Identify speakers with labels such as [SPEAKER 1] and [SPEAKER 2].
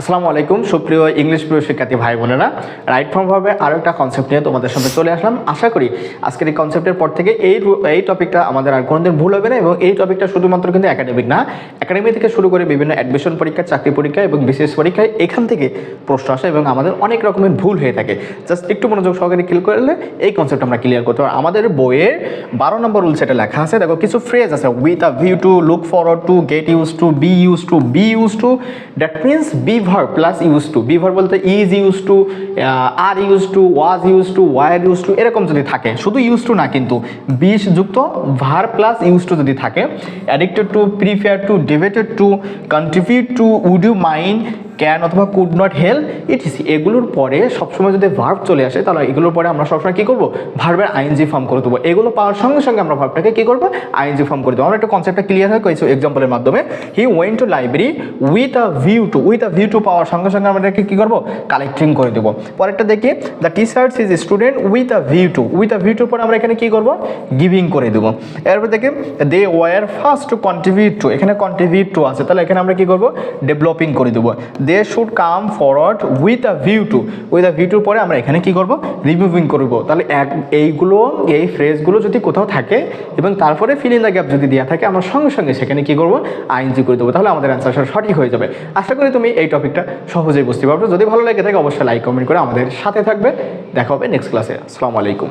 [SPEAKER 1] আসসালামু আলাইকুম, সুপ্রিয় ইংলিশ প্রিয় শিক্ষার্থী ভাই বোনেরা। রাইট ফর্ম ভাবে আরও একটা কনসেপ্ট নিয়ে তোমাদের সামনে চলে আসলাম। আশা করি আজকের এই কনসেপ্টের পর থেকে এই এই টপিকটা আমাদের আর কোনোদিন ভুল হবে না এবং এই টপিকটা শুধুমাত্র কিন্তু একাডেমিক না। একাডেমি থেকে শুরু করে বিভিন্ন অ্যাডমিশন পরীক্ষা, চাকরি পরীক্ষা এবং বিশেষ পরীক্ষায় এখান থেকে প্রশ্ন আসে এবং আমাদের অনেক রকমের ভুল হয়ে থাকে। জাস্ট একটু মনোযোগ সহকারে ক্লিক করলে এই কনসেপ্ট আমরা ক্লিয়ার করতে পারব। আমাদের বইয়ের বারো নম্বর রুল সেটা লেখা আছে, দেখো কিছু ফ্রেজ আছে with a view to look forward to get use to be use to be use to that means be verb plus use to be verb বলতে is use to are use to was use to were use to এরকম যদি থাকে। শুধু use to না কিন্তু, বিষ যুক্ত ভার প্লাস ইউজ টু যদি থাকে addicted to prefer to debated to contribute to would you mind can অথবা কুড নট হেল্প ইটিসি এগুলোর পরে সবসময় যদি ভার্ব চলে আসে, তাহলে এগুলোর পরে আমরা সবসময় কী করব? ভার্বের আইএনজি ফর্ম করে দেবো। এগুলো পাওয়ার সঙ্গে সঙ্গে আমরা ভার্বটাকে কী করব? আইএনজি ফর্ম করে দেবো। আমরা একটা কনসেপ্টটা ক্লিয়ার হয়ে কিছু এক্সাম্পলের মাধ্যমে। He went to library with a view to with a view to পাওয়ার সঙ্গে সঙ্গে আমরা এটাকে কী করব? কালেক্টিং করে দেবো। পরেরটা দেখি। The teachers is student with a view to with a view টুর পরে আমরা এখানে কী করব? গিভিং করে দেবো। এরপর দেখি। They were first to contribute to এখানে কন্ট্রিবিউট টু আছে। তাহলে এখানে আমরা কী করব? ডেভেলপিং করে দেবো। They should come forward with a view to with a view টুর পরে আমরা এখানে কি করব? রিমুভিং করব। তাহলে এক, এইগুলো, এই ফ্রেজগুলো যদি কোথাও থাকে এবং তারপরে ফিল ইন দ্য গ্যাপ যদি দেওয়া থাকে, আমরা সঙ্গে সঙ্গে সেখানে কি করব? আইনজি করে দেবো। তাহলে আমাদের অ্যান্সারটা সঠিক হয়ে যাবে। আশা করি তুমি এই টপিকটা সহজেই বুঝতে পারবে। যদি ভালো লাগে থাকে, অবশ্যই লাইক কমেন্ট করে আমাদের সাথে থাকবে। দেখা হবে নেক্সট ক্লাসে আসসালামু আলাইকুম।